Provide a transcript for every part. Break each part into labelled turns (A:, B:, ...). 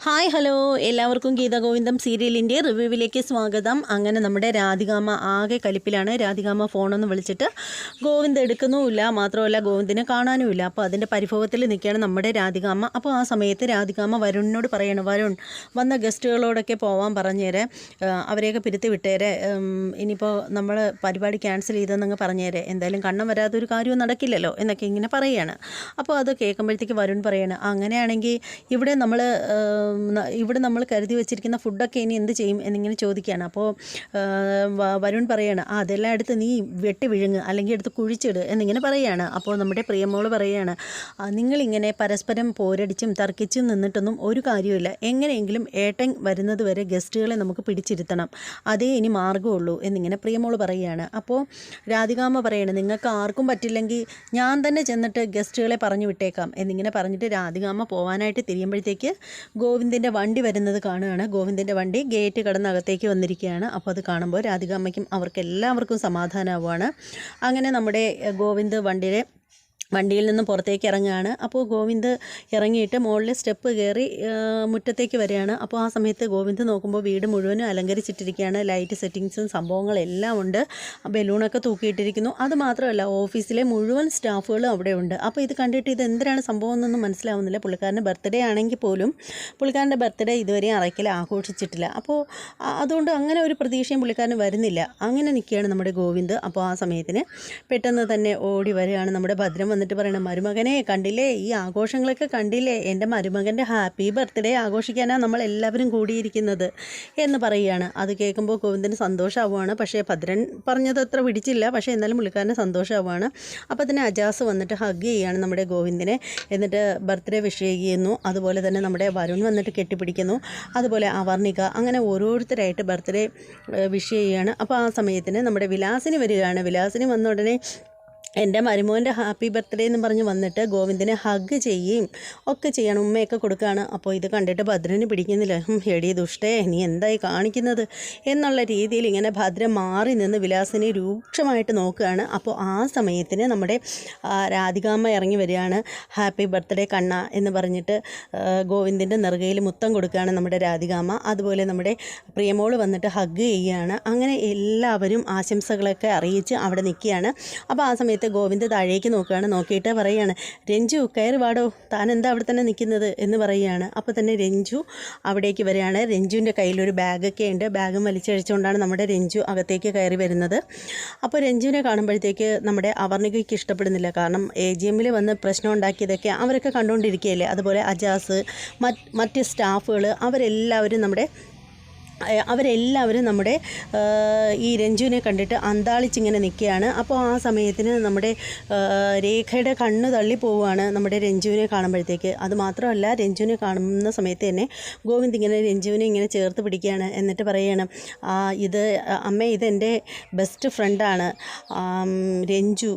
A: Hi hello. എല്ലാവർക്കും ഗീതഗോവിന്ദം സീരിയലിന്റെ റിവ്യൂവിലേക്ക് സ്വാഗതം. അങ്ങനെ നമ്മുടെ രാധികാമ്മ ആകെ കലിപ്പിലാണ്. രാധികാമ്മ ഫോണൊന്ന് വിളിച്ചിട്ട് ഗോവിന്ദ് എടുക്കുന്നുമില്ല. മാത്രമല്ല ഗോവിന്ദിനെ കാണാനുമില്ല. അപ്പോൾ അതിന്റെ പരിഭവത്തിൽ നിൽക്കുകയാണ് നമ്മുടെ രാധികാമ്മ. അപ്പോൾ ആ സമയത്ത് രാധികാമ്മ വരുണിനോട് പറയണം വരുൺ വന്ന ഗസ്റ്റുകളോടൊക്കെ പോവാൻ പറഞ്ഞേരെ. അവരെയൊക്കെ പിരുത്തി വിട്ടേരെ. ഇനിയിപ്പോൾ നമ്മൾ പരിപാടി ക്യാൻസൽ ചെയ്തെന്നങ്ങ് പറഞ്ഞേരെ. എന്തായാലും കണ്ണം വരാത്തൊരു കാര്യവും നടക്കില്ലല്ലോ എന്നൊക്കെ ഇങ്ങനെ പറയുകയാണ് അപ്പോൾ അത് കേൾക്കുമ്പോഴത്തേക്ക് വരുൺ പറയാണ് അങ്ങനെയാണെങ്കിൽ ഇവിടെ നമ്മൾ ഇവിടെ നമ്മൾ കരുതി വെച്ചിരിക്കുന്ന ഫുഡൊക്കെ ഇനി എന്ത് ചെയ്യും എന്നിങ്ങനെ ചോദിക്കുകയാണ്. അപ്പോൾ വരുൺ പറയാണ് ആ അതെല്ലാം എടുത്ത് നീ വെട്ടി വിഴുങ്ങ് അല്ലെങ്കിൽ എടുത്ത് കുഴിച്ചിട് എന്നിങ്ങനെ പറയുകയാണ്. അപ്പോൾ നമ്മുടെ പ്രിയമോൾ പറയുകയാണ് "ആ, നിങ്ങളിങ്ങനെ പരസ്പരം പോരടിച്ചും തർക്കിച്ചും നിന്നിട്ടൊന്നും ഒരു കാര്യമില്ല എങ്ങനെയെങ്കിലും ഏട്ടൻ വരുന്നത് വരെ ഗസ്റ്റുകളെ നമുക്ക് പിടിച്ചിരുത്തണം. അതേ ഇനി മാർഗമുള്ളൂ എന്നിങ്ങനെ പ്രിയമോൾ പറയുകയാണ്. അപ്പോൾ രാധികാമ്മ പറയാണ് നിങ്ങൾക്ക് ആർക്കും പറ്റില്ലെങ്കിൽ ഞാൻ തന്നെ ചെന്നിട്ട് ഗസ്റ്റുകളെ പറഞ്ഞു വിട്ടേക്കാം എന്നിങ്ങനെ പറഞ്ഞിട്ട് രാധികാമ്മ പോകാനായിട്ട് തിരിയുമ്പോഴത്തേക്ക് ഗോവിന്ദിന്റെ വണ്ടി വരുന്നത് കാണുകയാണ്. ഗോവിന്ദിന്റെ വണ്ടി ഗേറ്റ് കടന്ന് അകത്തേക്ക് വന്നിരിക്കുകയാണ്. അപ്പോൾ അത് കാണുമ്പോൾ രാധികാമ്മയ്ക്കും അവർക്ക് എല്ലാവർക്കും സമാധാനമാവുകയാണ്. അങ്ങനെ നമ്മുടെ ഗോവിന്ദ് വണ്ടിയെ വണ്ടിയിൽ നിന്ന് പുറത്തേക്ക് ഇറങ്ങുകയാണ്. അപ്പോൾ ഗോവിന്ദ് ഇറങ്ങിയിട്ട് മുകളിലെ സ്റ്റെപ്പ് കയറി മുറ്റത്തേക്ക് വരികയാണ്. അപ്പോൾ ആ സമയത്ത് ഗോവിന്ദ് നോക്കുമ്പോൾ വീട് മുഴുവനും അലങ്കരിച്ചിട്ടിരിക്കുകയാണ്. ലൈറ്റ് സെറ്റിങ്സും സംഭവങ്ങളെല്ലാം ഉണ്ട്. ബലൂണൊക്കെ തൂക്കിയിട്ടിരിക്കുന്നു. അത് മാത്രമല്ല ഓഫീസിലെ മുഴുവൻ സ്റ്റാഫുകളും അവിടെ ഉണ്ട് അപ്പോൾ ഇത് കണ്ടിട്ട് ഇത് എന്തിനാണ് സംഭവം എന്നൊന്നും മനസ്സിലാവുന്നില്ല. പുള്ളിക്കാരന്റെ ബർത്ത്ഡേ ആണെങ്കിൽ പോലും പുള്ളിക്കാരന്റെ ബർത്ത്ഡേ ഇതുവരെ അറയ്ക്കൽ ആഘോഷിച്ചിട്ടില്ല. അപ്പോൾ അതുകൊണ്ട് അങ്ങനെ ഒരു പ്രതീക്ഷയും പുള്ളിക്കാരന് വരുന്നില്ല. അങ്ങനെ നിൽക്കുകയാണ് നമ്മുടെ ഗോവിന്ദ്. അപ്പോൾ ആ സമയത്തിന് പെട്ടെന്ന് തന്നെ ഓടി വരികയാണ് നമ്മുടെ ഭദ്രം വന്നിട്ട് പറയണം മരുമകനെ കണ്ടില്ലേ? ഈ ആഘോഷങ്ങളൊക്കെ കണ്ടില്ലേ? എന്റെ മരുമകന്റെ ഹാപ്പി ബർത്ത്ഡേ ആഘോഷിക്കാനാണ് നമ്മൾ എല്ലാവരും കൂടിയിരിക്കുന്നത്. എന്ന് പറയുകയാണ്. അത് കേൾക്കുമ്പോൾ ഗോവിന്ദന് സന്തോഷമാവുകയാണ് പക്ഷേ ഭദ്രൻ പറഞ്ഞത് അത്ര പിടിച്ചില്ല പക്ഷേ എന്നാലും പുള്ളിക്കാരന് സന്തോഷമാവുകയാണ് അപ്പോൾ തന്നെ അജാസ് വന്നിട്ട് ഹഗ് ചെയ്യുകയാണ് നമ്മുടെ ഗോവിന്ദനെ. എന്നിട്ട് ബർത്ത്ഡേ വിഷ് ചെയ്യുന്നു. അതുപോലെ തന്നെ നമ്മുടെ വരുൺ വന്നിട്ട് കെട്ടിപ്പിടിക്കുന്നു. അതുപോലെ അവർണിക. അങ്ങനെ ഓരോരുത്തരായിട്ട് ബർത്ത്ഡേ വിഷ് ചെയ്യുകയാണ്. അപ്പോൾ ആ സമയത്തിന് നമ്മുടെ വിലാസിനി വരികയാണ്. വിലാസിനി വന്ന ഉടനെ എന്റെ മരുമോന്റെ ഹാപ്പി ബർത്ത്ഡേ എന്ന് പറഞ്ഞ് വന്നിട്ട് ഗോവിന്ദനെ ഹഗ് ചെയ്യുകയും ഒക്കെ ചെയ്യണം ഉമ്മയൊക്കെ കൊടുക്കുകയാണ്. അപ്പോൾ ഇത് കണ്ടിട്ട് ഭദ്രന് പിടിക്കുന്നില്ല. എടി ദുഷ്ടേ നീ എന്തായി കാണിക്കുന്നത്? എന്നുള്ള രീതിയിൽ ഇങ്ങനെ ഭദ്രൻ മാറി നിന്ന് വിലാസിനെ രൂക്ഷമായിട്ട് നോക്കുകയാണ്. അപ്പോൾ ആ സമയത്തിന് നമ്മുടെ രാധികാമ്മ ഇറങ്ങി വരികയാണ്. ഹാപ്പി ബർത്ത്ഡേ കണ്ണ എന്ന് പറഞ്ഞിട്ട് ഗോവിന്ദന്റെ നെറുകയിൽ മുത്തം കൊടുക്കുകയാണ് നമ്മുടെ രാധികാമ്മ. അതുപോലെ നമ്മുടെ പ്രിയമോൾ വന്നിട്ട് ഹഗ് ചെയ്യുകയാണ്. അങ്ങനെ എല്ലാവരും ആശംസകളൊക്കെ അറിയിച്ച് അവിടെ നിൽക്കുകയാണ്. അപ്പോൾ ആ സമയത്ത് ഗോവിന്ദ് താഴേക്ക് നോക്കുകയാണ്. നോക്കിയിട്ട് പറയുകയാണ് രഞ്ജു കയറി വാടോ. താൻ എന്താ അവിടെ തന്നെ നിൽക്കുന്നത്? എന്ന് പറയുകയാണ്. അപ്പോൾ തന്നെ രഞ്ജു അവിടേക്ക് വരികയാണ്. രഞ്ജുവിന്റെ കയ്യിലൊരു ബാഗൊക്കെ ഉണ്ട്. ബാഗും വലിച്ചഴിച്ചുകൊണ്ടാണ് നമ്മുടെ രഞ്ജു അകത്തേക്ക് കയറി വരുന്നത്. അപ്പോൾ രഞ്ജുവിനെ കാണുമ്പോഴത്തേക്ക് നമ്മുടെ അവർണികയ്ക്ക് ഇഷ്ടപ്പെടുന്നില്ല. കാരണം എ ജി എമ്മിൽ വന്ന് പ്രശ്നം ഉണ്ടാക്കിയതൊക്കെ അവരൊക്കെ കണ്ടുകൊണ്ടിരിക്കുകയല്ലേ? അതുപോലെ അജാസ് മറ്റ് മറ്റ് സ്റ്റാഫുകൾ അവരെല്ലാവരും നമ്മുടെ അവരെല്ലാവരും നമ്മുടെ ഈ രഞ്ജുവിനെ കണ്ടിട്ട് അന്താളിച്ചിങ്ങനെ നിൽക്കുകയാണ്. അപ്പോൾ ആ സമയത്തിന് നമ്മുടെ രേഖയുടെ കണ്ണ് തള്ളി പോവുകയാണ് നമ്മുടെ രഞ്ജുവിനെ കാണുമ്പോഴത്തേക്ക്. അത് മാത്രമല്ല രഞ്ജുവിനെ കാണുന്ന സമയത്ത് തന്നെ ഗോവിന്ദ് ഇങ്ങനെ രഞ്ജുവിനെ ഇങ്ങനെ ചേർത്ത് പിടിക്കുകയാണ് എന്നിട്ട് പറയുകയാണ് "ആ, ഇത് അമ്മ ഇതെന്റെ ബെസ്റ്റ് ഫ്രണ്ടാണ്. രഞ്ജു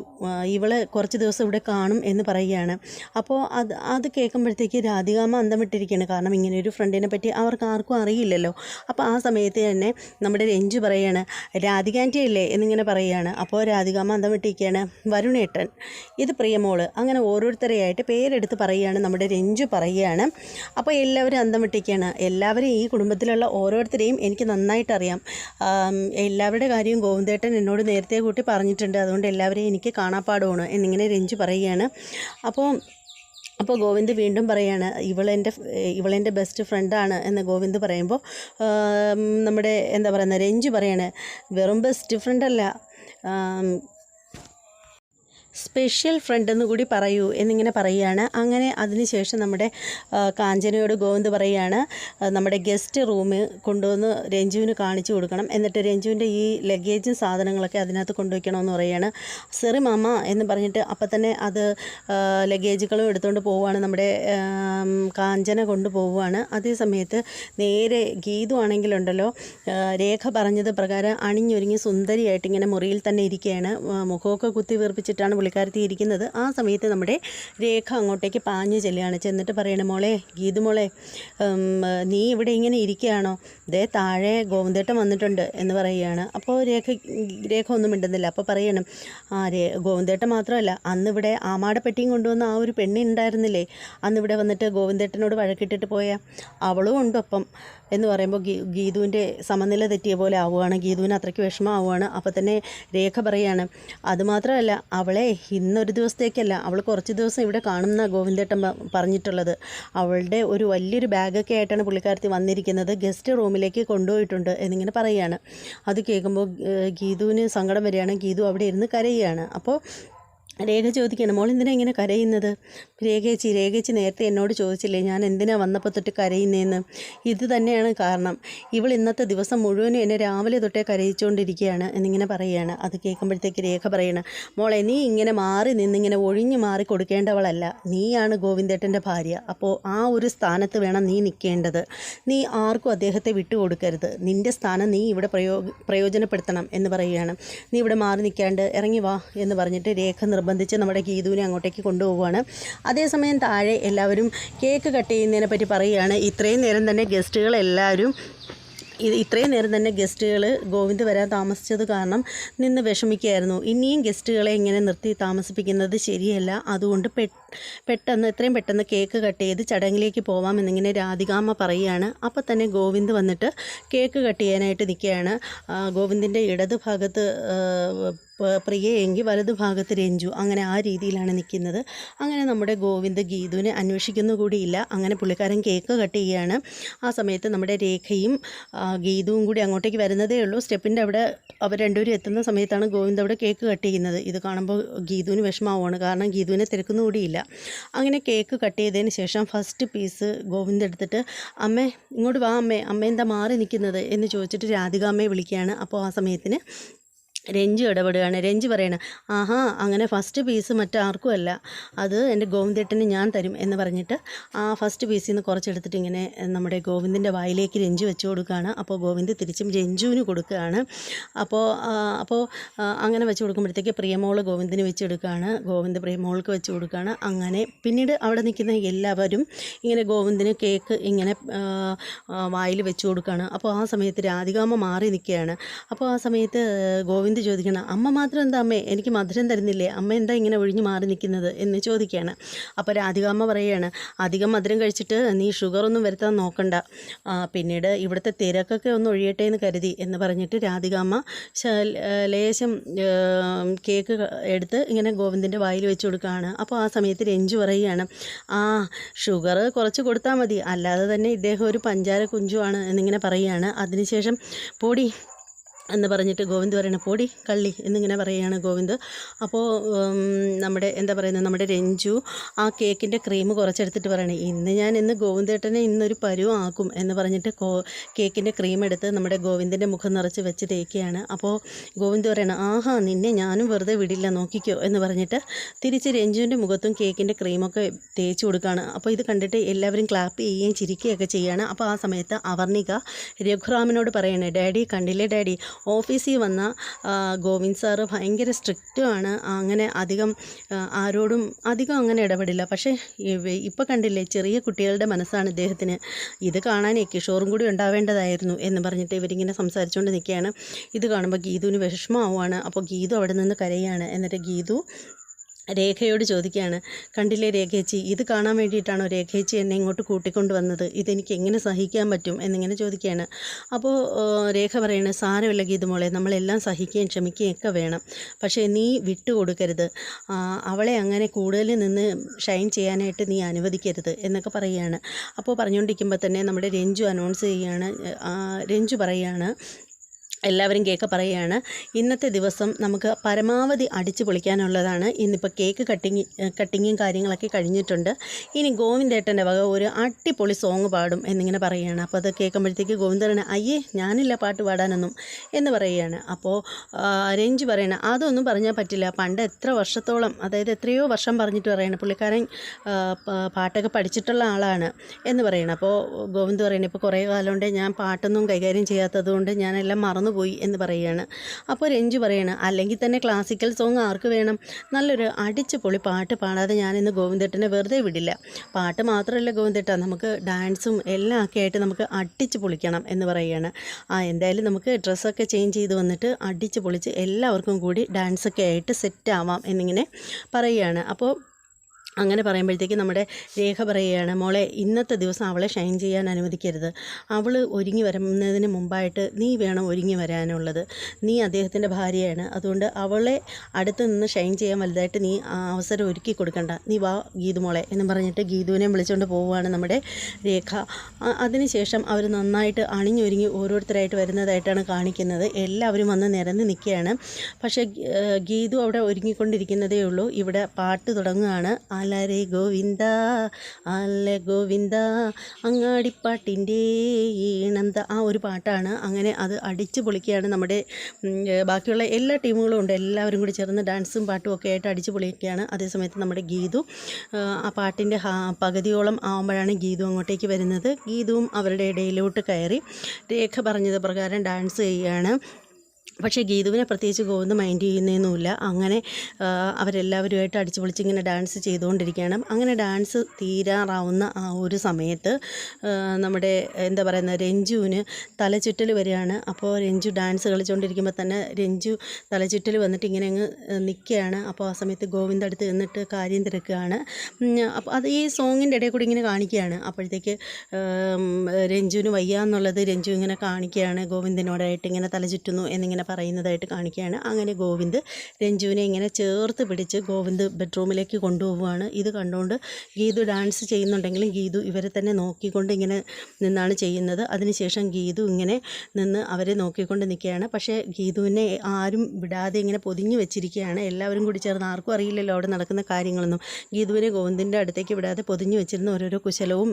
A: ഇവളെ കുറച്ച് ദിവസം ഇവിടെ കാണും എന്ന് പറയുകയാണ്. അപ്പോൾ അത് അത് കേൾക്കുമ്പോഴത്തേക്ക് രാധികാമ്മ അന്തം വിട്ടിരിക്കുകയാണ്. കാരണം ഇങ്ങനെ ഒരു ഫ്രണ്ടിനെ പറ്റി അവർക്ക് ആർക്കും അറിയില്ലല്ലോ. അപ്പോൾ സമയത്ത് തന്നെ നമ്മുടെ രഞ്ജു പറയാണ് രാധികാന്റെ അല്ലേ? എന്നിങ്ങനെ പറയുകയാണ് അപ്പോൾ രാധിക മന്ദം വിട്ടിരിക്കുകയാണ് വരുണേട്ടൻ ഇത് പ്രിയമോൾ. അങ്ങനെ ഓരോരുത്തരെയായിട്ട് പേരെടുത്ത് പറയുകയാണ് നമ്മുടെ രഞ്ജു പറയുകയാണ്. അപ്പോൾ എല്ലാവരും അന്തം വിട്ടിരിക്കുകയാണ്. എല്ലാവരും ഈ കുടുംബത്തിലുള്ള ഓരോരുത്തരെയും എനിക്ക് നന്നായിട്ടറിയാം എല്ലാവരുടെ കാര്യവും ഗോവിന്ദേട്ടൻ എന്നോട് നേരത്തെ കൂട്ടി പറഞ്ഞിട്ടുണ്ട്. അതുകൊണ്ട് എല്ലാവരെയും എനിക്ക് കാണാപ്പാടുമാണ് എന്നിങ്ങനെ രഞ്ജു പറയുകയാണ്. അപ്പോൾ അപ്പോൾ ഗോവിന്ദ് വീണ്ടും പറയാണ് ഇവളെന്റെ ഇവളെന്റെ ബെസ്റ്റ് ഫ്രണ്ടാണ് എന്ന് ഗോവിന്ദ് പറയുമ്പോൾ നമ്മുടെ എന്താ പറയുന്നത് രഞ്ജു പറയാണ് വെറും ബെസ്റ്റ് ഫ്രണ്ടല്ല സ്പെഷ്യൽ ഫ്രണ്ട് എന്ന് കൂടി പറയൂ എന്നിങ്ങനെ പറയുകയാണ്. അങ്ങനെ അതിനുശേഷം നമ്മുടെ കാഞ്ചനയോട് ഗോവിന്ദ് പറയുകയാണ് നമ്മുടെ ഗസ്റ്റ് റൂമ് കൊണ്ടുവന്ന് രഞ്ജുവിന് കാണിച്ചു കൊടുക്കണം. എന്നിട്ട് രഞ്ജുവിന്റെ ഈ ലഗേജും സാധനങ്ങളൊക്കെ അതിനകത്ത് കൊണ്ടുവയ്ക്കണമെന്ന് പറയുകയാണ്. സെറി മാമ എന്ന് പറഞ്ഞിട്ട് അപ്പം തന്നെ അത് ലഗേജുകളും എടുത്തുകൊണ്ട് പോവുകയാണ്. നമ്മുടെ കാഞ്ചന കൊണ്ടുപോവുകയാണ് അതേ സമയത്ത് നേരെ ഗീതു ആണെങ്കിലുണ്ടല്ലോ രേഖ പറഞ്ഞത് പ്രകാരം അണിഞ്ഞൊരുങ്ങി സുന്ദരിയായിട്ട് ഇങ്ങനെ മുറിയിൽ തന്നെ ഇരിക്കുകയാണ്. മുഖമൊക്കെ കുത്തി വീർപ്പിച്ചിട്ടാണ് പുള്ളിക്കാരത്തി ഇരിക്കുന്നത്. ആ സമയത്ത് നമ്മുടെ രേഖ അങ്ങോട്ടേക്ക് പാഞ്ഞു ചെല്ലുകയാണ്. ചെന്നിട്ട് പറയണ മോളെ ഗീതു മോളെ നീ ഇവിടെ ഇങ്ങനെ ഇരിക്കുകയാണോ? ദേ താഴെ ഗോവിന്ദേട്ടൻ വന്നിട്ടുണ്ട് എന്ന് പറയുകയാണ്. അപ്പോൾ രേഖ രേഖ ഒന്നും മിണ്ടുന്നില്ല. അപ്പോൾ പറയണം ആ രേ ഗോവിന്ദേട്ടൻ മാത്രമല്ല അന്നിവിടെ ആമാടപ്പെട്ടിയും കൊണ്ടുവന്ന ആ ഒരു പെണ്ണി ഉണ്ടായിരുന്നില്ലേ? അന്നിവിടെ വന്നിട്ട് ഗോവിന്ദേട്ടനോട് വഴക്കിട്ടിട്ട് പോയ അവളും ഉണ്ട് ഒപ്പം എന്ന് പറയുമ്പോൾ ഗീ ഗീതുവിന്റെ സമനില തെറ്റിയ പോലെ ആവുകയാണ്. ഗീതുവിന് അത്രയ്ക്ക് വിഷമമാവുകയാണ്. അപ്പോൾ തന്നെ രേഖ പറയാണ് അതുമാത്രമല്ല അവളെ ഇന്നൊരു ദിവസത്തേക്കല്ല അവൾ കുറച്ച് ദിവസം ഇവിടെ കാണുന്ന ഗോവിന്ദേട്ടൻ പറഞ്ഞിട്ടുള്ളത്. അവളുടെ ഒരു വലിയൊരു ബാഗൊക്കെ ആയിട്ടാണ് പുള്ളിക്കാരത്തി വന്നിരിക്കുന്നത്. ഗസ്റ്റ് റൂമിലേക്ക് കൊണ്ടുപോയിട്ടുണ്ട് എന്നിങ്ങനെ പറയുകയാണ് അത് കേൾക്കുമ്പോൾ ഗീതുവിന് സങ്കടം വരികയാണ്. ഗീതു അവിടെ ഇരുന്ന് കരയുകയാണ്. അപ്പോൾ രേഖ ചോദിക്കുകയാണ് മോൾ എന്തിനാ ഇങ്ങനെ കരയുന്നത്? രേഖേച്ചി രേഖേച്ചി നേരത്തെ എന്നോട് ചോദിച്ചില്ലേ ഞാൻ എന്തിനാ വന്നപ്പോൾ തൊട്ട് കരയുന്നതെന്ന് ഇത് തന്നെയാണ് കാരണം. ഇവൾ ഇന്നത്തെ ദിവസം മുഴുവനും എന്നെ രാവിലെ തൊട്ടേ കരയിച്ചുകൊണ്ടിരിക്കുകയാണ് എന്നിങ്ങനെ പറയുകയാണ്. അത് കേൾക്കുമ്പോഴത്തേക്ക് രേഖ പറയണം മോളെ നീ ഇങ്ങനെ മാറി നിന്നിങ്ങനെ ഒഴിഞ്ഞു മാറി കൊടുക്കേണ്ടവളല്ല. നീയാണ് ഗോവിന്ദേട്ടന്റെ ഭാര്യ. അപ്പോൾ ആ ഒരു സ്ഥാനത്ത് വേണം നീ നിൽക്കേണ്ടത് നീ ആർക്കും അദ്ദേഹത്തെ വിട്ടുകൊടുക്കരുത്. നിന്റെ സ്ഥാനം നീ ഇവിടെ പ്രയോ പ്രയോജനപ്പെടുത്തണം എന്ന് പറയുകയാണ്. നീ ഇവിടെ മാറി നിൽക്കാണ്ട് ഇറങ്ങി വാ എന്ന് പറഞ്ഞിട്ട് രേഖ നിർബന്ധിച്ച് നമ്മുടെ ഗീതുവിനെ അങ്ങോട്ടേക്ക് കൊണ്ടുപോവുകയാണ്. അതേസമയം താഴെ എല്ലാവരും കേക്ക് കട്ട് ചെയ്യുന്നതിനെ പറ്റി പറയുകയാണ്. ഇത്രയും നേരം തന്നെ ഗസ്റ്റുകൾ എല്ലാവരും ഇത് ഇത്രയും നേരം തന്നെ ഗസ്റ്റുകൾ ഗോവിന്ദ് വരാൻ താമസിച്ചത് കാരണം നിന്ന് വിഷമിക്കുകയായിരുന്നു. ഇനിയും ഗസ്റ്റുകളെ ഇങ്ങനെ നിർത്തി താമസിപ്പിക്കുന്നത് ശരിയല്ല. അതുകൊണ്ട് പെ പെട്ടെന്ന് എത്രയും പെട്ടെന്ന് കേക്ക് കട്ട് ചെയ്ത് ചടങ്ങിലേക്ക് പോവാം എന്നിങ്ങനെ രാധികാമ്മ പറയുകയാണ്. അപ്പോൾ തന്നെ ഗോവിന്ദ് വന്നിട്ട് കേക്ക് കട്ട് ചെയ്യാനായിട്ട് നിൽക്കുകയാണ്. ഗോവിന്ദിന്റെ ഇടത് ഭാഗത്ത് പ്രിയയെങ്കിൽ വലതു ഭാഗത്ത് രഞ്ജു. അങ്ങനെ ആ രീതിയിലാണ് നിൽക്കുന്നത്. അങ്ങനെ നമ്മുടെ ഗോവിന്ദ് ഗീതുവിനെ അന്വേഷിക്കുന്നു കൂടിയില്ല അങ്ങനെ പുള്ളിക്കാരൻ കേക്ക് കട്ട് ചെയ്യുകയാണ്. ആ സമയത്ത് നമ്മുടെ രേഖയും ഗീതുവും കൂടി അങ്ങോട്ടേക്ക് വരുന്നതേ ഉള്ളൂ. സ്റ്റെപ്പിന്റെ അവിടെ അവർ രണ്ടുപേരും എത്തുന്ന സമയത്താണ് ഗോവിന്ദ് അവിടെ കേക്ക് കട്ട് ചെയ്യുന്നത്. ഇത് കാണുമ്പോൾ ഗീതുവിന് വിഷമാവുകയാണ് കാരണം ഗീതുവിനെ തിരക്കുന്നു കൂടിയില്ല അങ്ങനെ കേക്ക് കട്ട് ചെയ്തതിന് ശേഷം ഫസ്റ്റ് പീസ് ഗോവിന്ദ് എടുത്തിട്ട് അമ്മേ ഇങ്ങോട്ട് വാ അമ്മേ അമ്മ എന്താ മാറി നിൽക്കുന്നത് എന്ന് ചോദിച്ചിട്ട് രാധികാമ്മയെ വിളിക്കുകയാണ്. അപ്പോൾ ആ സമയത്തിന് രഞ്ജു ഇടപെടുകയാണ്. രഞ്ജു പറയണ ആഹാ അങ്ങനെ ഫസ്റ്റ് പീസ് മറ്റാർക്കും അല്ല. അത് എന്റെ ഗോവിന്ദേട്ടന് ഞാൻ തരും എന്ന് പറഞ്ഞിട്ട് ആ ഫസ്റ്റ് പീസിൽ നിന്ന് കുറച്ചെടുത്തിട്ട് ഇങ്ങനെ നമ്മുടെ ഗോവിന്ദിന്റെ വായിലേക്ക് രഞ്ജു വെച്ച് കൊടുക്കുകയാണ്. അപ്പോൾ ഗോവിന്ദ് തിരിച്ചും രഞ്ജുവിന് കൊടുക്കുകയാണ്. അപ്പോൾ അപ്പോൾ അങ്ങനെ വെച്ച് കൊടുക്കുമ്പോഴത്തേക്ക് പ്രിയമോൾ ഗോവിന്ദിന് വെച്ച് കൊടുക്കുകയാണ് ഗോവിന്ദ് പ്രിയമോൾക്ക് വെച്ച് കൊടുക്കുകയാണ്. അങ്ങനെ പിന്നീട് അവിടെ നിൽക്കുന്ന എല്ലാവരും ഇങ്ങനെ ഗോവിന്ദിന് കേക്ക് ഇങ്ങനെ വായിൽ വെച്ച് കൊടുക്കുകയാണ്. അപ്പോൾ ആ സമയത്ത് രാധികാമ്മ മാറി നിൽക്കുകയാണ്. അപ്പോൾ ആ സമയത്ത് ഗോവിന്ദ് ചോദിക്കണം? അമ്മ മാത്രം എന്താ അമ്മേ എനിക്ക് മധുരം തരുന്നില്ലേ? അമ്മ എന്താ ഇങ്ങനെ ഒഴിഞ്ഞു മാറി നിൽക്കുന്നത് എന്ന് ചോദിക്കുകയാണ്. അപ്പോൾ രാധികാമ്മ പറയുകയാണ് അധികം മധുരം കഴിച്ചിട്ട് നീ ഷുഗറൊന്നും വരുത്താൻ നോക്കണ്ട. പിന്നീട് ഇവിടുത്തെ തിരക്കൊക്കെ ഒന്ന് ഒഴിയട്ടെ എന്ന് കരുതി എന്ന് പറഞ്ഞിട്ട് രാധികാമ്മ ലേശം കേക്ക് എടുത്ത് ഇങ്ങനെ ഗോവിന്ദന്റെ വായിൽ വെച്ച് കൊടുക്കുകയാണ്. അപ്പോൾ ആ സമയത്ത് രഞ്ജു പറയുകയാണ് ആ ഷുഗർ കുറച്ച് കൊടുത്താൽ മതി. അല്ലാതെ തന്നെ ഇദ്ദേഹം ഒരു പഞ്ചാര കുഞ്ചുവാണ് എന്നിങ്ങനെ പറയുകയാണ്. അതിനുശേഷം പൊടി എന്ന് പറഞ്ഞിട്ട് ഗോവിന്ദ് പറയണ പൊടി കള്ളി എന്നിങ്ങനെ പറയുകയാണ് ഗോവിന്ദ്. അപ്പോൾ നമ്മുടെ എന്താ പറയുന്നത് നമ്മുടെ രഞ്ജു ആ കേക്കിന്റെ ക്രീം കുറച്ചെടുത്തിട്ട് പറയണേ ഇന്ന് ഞാൻ ഇന്ന് ഗോവിന്ദേട്ടനെ ഇന്നൊരു പരുവാക്കും എന്ന് പറഞ്ഞിട്ട് കോ കേക്കിന്റെ ക്രീം എടുത്ത് നമ്മുടെ ഗോവിന്ദിന്റെ മുഖം നിറച്ച് വെച്ച് തേക്കുകയാണ്. അപ്പോൾ ഗോവിന്ദ് പറയണം ആഹാ നിന്നെ ഞാനും വെറുതെ വിടില്ല നോക്കിക്കോ എന്ന് പറഞ്ഞിട്ട് തിരിച്ച് രഞ്ജുവിന്റെ മുഖത്തും കേക്കിന്റെ ക്രീമൊക്കെ തേച്ച് കൊടുക്കുകയാണ്. അപ്പോൾ ഇത് കണ്ടിട്ട് എല്ലാവരും ക്ലാപ്പ് ചെയ്യുകയും ചിരിക്കുകയൊക്കെ ചെയ്യുകയാണ്. അപ്പോൾ ആ സമയത്ത് അവർണിക രഘുറാമിനോട് പറയണേ ഡാഡി കണ്ടില്ലേ ഡാഡി? ഓഫീസിൽ വന്ന ഗോവിന്ദ് സാറ് ഭയങ്കര സ്ട്രിക്റ്റുമാണ് അങ്ങനെ അധികം ആരോടും അധികം അങ്ങനെ ഇടപെടില്ല. പക്ഷേ ഇപ്പോൾ കണ്ടില്ലേ ചെറിയ കുട്ടികളുടെ മനസ്സാണ് ഇദ്ദേഹത്തിന്. ഇത് കാണാനേ കിഷോറും കൂടി ഉണ്ടാവേണ്ടതായിരുന്നു എന്ന് പറഞ്ഞിട്ട് ഇവരിങ്ങനെ സംസാരിച്ചുകൊണ്ട് നിൽക്കുകയാണ് ഇത് കാണുമ്പോൾ ഗീതുവിന് വിഷമമാവുകയാണ് അപ്പോൾ ഗീതു അവിടെ നിന്ന് കരയാണ്. എന്നിട്ട് ഗീതു രേഖയോട് ചോദിക്കുകയാണ് കണ്ടില്ലേ രേഖേച്ചി ഇത് കാണാൻ വേണ്ടിയിട്ടാണോ രേഖേച്ചി എന്നെ ഇങ്ങോട്ട് കൂട്ടിക്കൊണ്ട് വന്നത്? ഇതെനിക്ക് എങ്ങനെ സഹിക്കാൻ പറ്റും? എന്നിങ്ങനെ ചോദിക്കുകയാണ്. അപ്പോൾ രേഖ പറയണ സാരമില്ല ഗീതുമോളെ നമ്മളെല്ലാം സഹിക്കുകയും ക്ഷമിക്കുകയും ഒക്കെ വേണം. പക്ഷേ നീ വിട്ടുകൊടുക്കരുത്. അവളെ അങ്ങനെ കൂടുതൽ നിന്ന് ഷൈൻ ചെയ്യാനായിട്ട് നീ അനുവദിക്കരുത് എന്നൊക്കെ പറയുകയാണ്. അപ്പോൾ പറഞ്ഞുകൊണ്ടിരിക്കുമ്പോൾ തന്നെ നമ്മുടെ രഞ്ജു അനൗൺസ് ചെയ്യുകയാണ് രഞ്ജു പറയുകയാണ് എല്ലാവരും കേക്ക് പറയുകയാണ്. ഇന്നത്തെ ദിവസം നമുക്ക് പരമാവധി അടിച്ചു പൊളിക്കാനുള്ളതാണ്. ഇന്നിപ്പോൾ കേക്ക് കട്ടിങ് കട്ടിങ്ങും കാര്യങ്ങളൊക്കെ കഴിഞ്ഞിട്ടുണ്ട്. ഇനി ഗോവിന്ദേട്ടന്റെ വക ഒരു അടിപൊളി സോങ് പാടും എന്നിങ്ങനെ പറയുകയാണ്. അപ്പോൾ അത് കേൾക്കുമ്പോഴത്തേക്ക് ഗോവിന്ദൻ അയ്യേ ഞാനില്ല പാട്ട് പാടാനൊന്നും എന്ന് പറയുകയാണ്. അപ്പോൾ രഞ്ജ് പറയണം അതൊന്നും പറഞ്ഞാൽ പറ്റില്ല. പണ്ട് എത്ര വർഷത്തോളം അതായത് എത്രയോ വർഷം പറഞ്ഞിട്ട് പറയണം പുള്ളിക്കാരൻ പാട്ടൊക്കെ പഠിച്ചിട്ടുള്ള ആളാണ് എന്ന് പറയണം. അപ്പോൾ ഗോവിന്ദ് പറയണം ഇപ്പോൾ കുറേ കാലം ഞാൻ പാട്ടൊന്നും കൈകാര്യം ചെയ്യാത്തത് കൊണ്ട് ഞാനെല്ലാം മറന്നു മറന്നുപോയി എന്ന് പറയുകയാണ് അപ്പോൾ രഞ്ജു പറയാണ് അല്ലെങ്കിൽ തന്നെ ക്ലാസിക്കൽ സോങ് ആർക്ക് വേണം? നല്ലൊരു അടിച്ചു പൊളി പാട്ട് പാടാതെ ഞാൻ ഞാനിന്ന് ഗോവിന്ദേട്ടനെ വെറുതെ വിടില്ല. പാട്ട് മാത്രമല്ല ഗോവിന്ദേട്ട നമുക്ക് ഡാൻസും എല്ലാം ഒക്കെ ആയിട്ട് നമുക്ക് അടിച്ച് പൊളിക്കണം എന്ന് പറയുകയാണ് ആ എന്തായാലും നമുക്ക് ഡ്രസ്സൊക്കെ ചേഞ്ച് ചെയ്ത് വന്നിട്ട് അടിച്ച് പൊളിച്ച് എല്ലാവർക്കും കൂടി ഡാൻസൊക്കെ ആയിട്ട് സെറ്റ് ആവാം എന്നിങ്ങനെ പറയുകയാണ് അപ്പോൾ അങ്ങനെ പറയുമ്പോഴത്തേക്ക് നമ്മുടെ രേഖ പറയുകയാണ് മോളെ ഇന്നത്തെ ദിവസം അവളെ ഷൈൻ ചെയ്യാൻ അനുവദിക്കരുത്. അവൾ ഒരുങ്ങി വരുന്നതിന് മുമ്പായിട്ട് നീ വേണം ഒരുങ്ങി വരാനുള്ളത്. നീ അദ്ദേഹത്തിന്റെ ഭാര്യയാണ്. അതുകൊണ്ട് അവളെ അടുത്ത് നിന്ന് ഷൈൻ ചെയ്യാൻ വലുതായിട്ട് നീ അവസരം ഒരുക്കി കൊടുക്കണ്ട. നീ വാ ഗീതു മോളെ എന്ന് പറഞ്ഞിട്ട് ഗീതുവിനെ വിളിച്ചുകൊണ്ട് പോവുകയാണ് നമ്മുടെ രേഖ. ആ- അതിനുശേഷം അവർ നന്നായിട്ട് അണിഞ്ഞൊരുങ്ങി ഓരോരുത്തരായിട്ട് വരുന്നതായിട്ടാണ് കാണിക്കുന്നത്. എല്ലാവരും വന്ന് നിരന്ന് നിൽക്കുകയാണ്. പക്ഷേ ഗീതു അവിടെ ഒരുങ്ങിക്കൊണ്ടിരിക്കുന്നതേ ഉള്ളൂ. ഇവിടെ പാട്ട് തുടങ്ങുകയാണ്. അലരെ ഗോവിന്ദ അല്ല ഗോവിന്ദ. അങ്ങാടിപ്പാട്ടിന്റെ ഈണന്ത ആ ഒരു പാട്ടാണ്. അങ്ങനെ അത് അടിച്ചു പൊളിക്കുകയാണ് നമ്മുടെ ബാക്കിയുള്ള എല്ലാ ടീമുകളും ഉണ്ട്. എല്ലാവരും കൂടി ചേർന്ന് ഡാൻസും പാട്ടും ഒക്കെ ആയിട്ട് അടിച്ചു പൊളിക്കുകയാണ്. അതേസമയത്ത് നമ്മുടെ ഗീതു ആ പാട്ടിന്റെ പകുതിയോളം ആകുമ്പോഴാണ് ഗീതു അങ്ങോട്ടേക്ക് വരുന്നത്. ഗീതുവും അവരുടെ ഇടയിലോട്ട് കയറി രേഖ പറഞ്ഞത് പ്രകാരം ഡാൻസ് ചെയ്യുകയാണ്. പക്ഷേ ഗീതുവിനെ പ്രത്യേകിച്ച് ഗോവിന്ദ് മൈൻഡ് ചെയ്യുന്നതൊന്നുമില്ല അങ്ങനെ അവരെല്ലാവരുമായിട്ട് അടിച്ചു പൊളിച്ച് ഇങ്ങനെ ഡാൻസ് ചെയ്തുകൊണ്ടിരിക്കുകയാണ്. അങ്ങനെ ഡാൻസ് തീരാറാവുന്ന ആ ഒരു സമയത്ത് നമ്മുടെ എന്താ പറയുന്നത് രഞ്ജുവിന് തലചുറ്റൽ വരികയാണ്. അപ്പോൾ രഞ്ജു ഡാൻസ് കളിച്ചുകൊണ്ടിരിക്കുമ്പോൾ തന്നെ രഞ്ജു തലചുറ്റൽ വന്നിട്ട് ഇങ്ങനെ അങ്ങ് നിൽക്കുകയാണ്. അപ്പോൾ ആ സമയത്ത് ഗോവിന്ദ് അടുത്ത് നിന്നിട്ട് കാര്യം തിരക്കുകയാണ്. അപ്പോൾ അത് ഈ സോങ്ങിന്റെ ഇടയിൽ കൂടി ഇങ്ങനെ കാണിക്കുകയാണ്. അപ്പോഴത്തേക്ക് രഞ്ജുവിന് വയ്യ എന്നുള്ളത് രഞ്ജു ഇങ്ങനെ കാണിക്കുകയാണ്. ഗോവിന്ദിനോടായിട്ട് ഇങ്ങനെ തലചുറ്റുന്നു എന്നിങ്ങനെ പറയുന്നതായിട്ട് കാണിക്കുകയാണ്. അങ്ങനെ ഗോവിന്ദ് രഞ്ജുവിനെ ഇങ്ങനെ ചേർത്ത് പിടിച്ച് ഗോവിന്ദ് ബെഡ്റൂമിലേക്ക് കൊണ്ടുപോവുകയാണ്. ഇത് കണ്ടുകൊണ്ട് ഗീതു ഡാൻസ് ചെയ്യുന്നുണ്ടെങ്കിലും ഗീതു ഇവരെ തന്നെ നോക്കിക്കൊണ്ട് ഇങ്ങനെ നിന്നാണ് ചെയ്യുന്നത്. അതിനുശേഷം ഗീതു ഇങ്ങനെ നിന്ന് അവരെ നോക്കിക്കൊണ്ട് നിൽക്കുകയാണ്. പക്ഷേ ഗീതുവിനെ ആരും വിടാതെ ഇങ്ങനെ പൊതിഞ്ഞു വെച്ചിരിക്കുകയാണ്. എല്ലാവരും കൂടി ചേർന്ന് ആർക്കും അറിയില്ലല്ലോ അവിടെ നടക്കുന്ന കാര്യങ്ങളൊന്നും. ഗീതുവിനെ ഗോവിന്ദിന്റെ അടുത്തേക്ക് വിടാതെ പൊതിഞ്ഞു വെച്ചിരുന്ന ഓരോരോ കുശലവും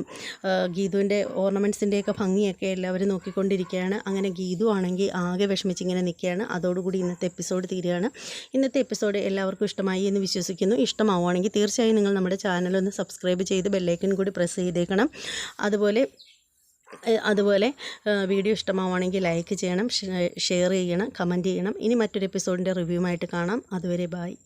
A: ഗീതുവിന്റെ ഓർണമെന്റ്സിന്റെയൊക്കെ ഭംഗിയൊക്കെ എല്ലാവരും നോക്കിക്കൊണ്ടിരിക്കുകയാണ്. അങ്ങനെ ഗീതു ആണെങ്കിൽ ആകെ വിഷമിച്ചിങ്ങനെ നിൽക്കുകയാണ് അതോടുകൂടി ഇന്നത്തെ എപ്പിസോഡ് തീരുകയാണ്. ഇന്നത്തെ എപ്പിസോഡ് എല്ലാവർക്കും ഇഷ്ടമായി എന്ന് വിശ്വസിക്കുന്നു. ഇഷ്ടമാവുകയാണെങ്കിൽ തീർച്ചയായും നിങ്ങൾ നമ്മുടെ ചാനൽ ഒന്ന് സബ്സ്ക്രൈബ് ചെയ്ത് ബെല്ലൈക്കൻ കൂടി പ്രസ് ചെയ്തേക്കണം. അതുപോലെ അതുപോലെ വീഡിയോ ഇഷ്ടമാവുകയാണെങ്കിൽ ലൈക്ക് ചെയ്യണം ഷെയർ ചെയ്യണം കമന്റ് ചെയ്യണം. ഇനി മറ്റൊരു എപ്പിസോഡിന്റെ റിവ്യൂമായിട്ട് കാണാം. അതുവരെ ബായ്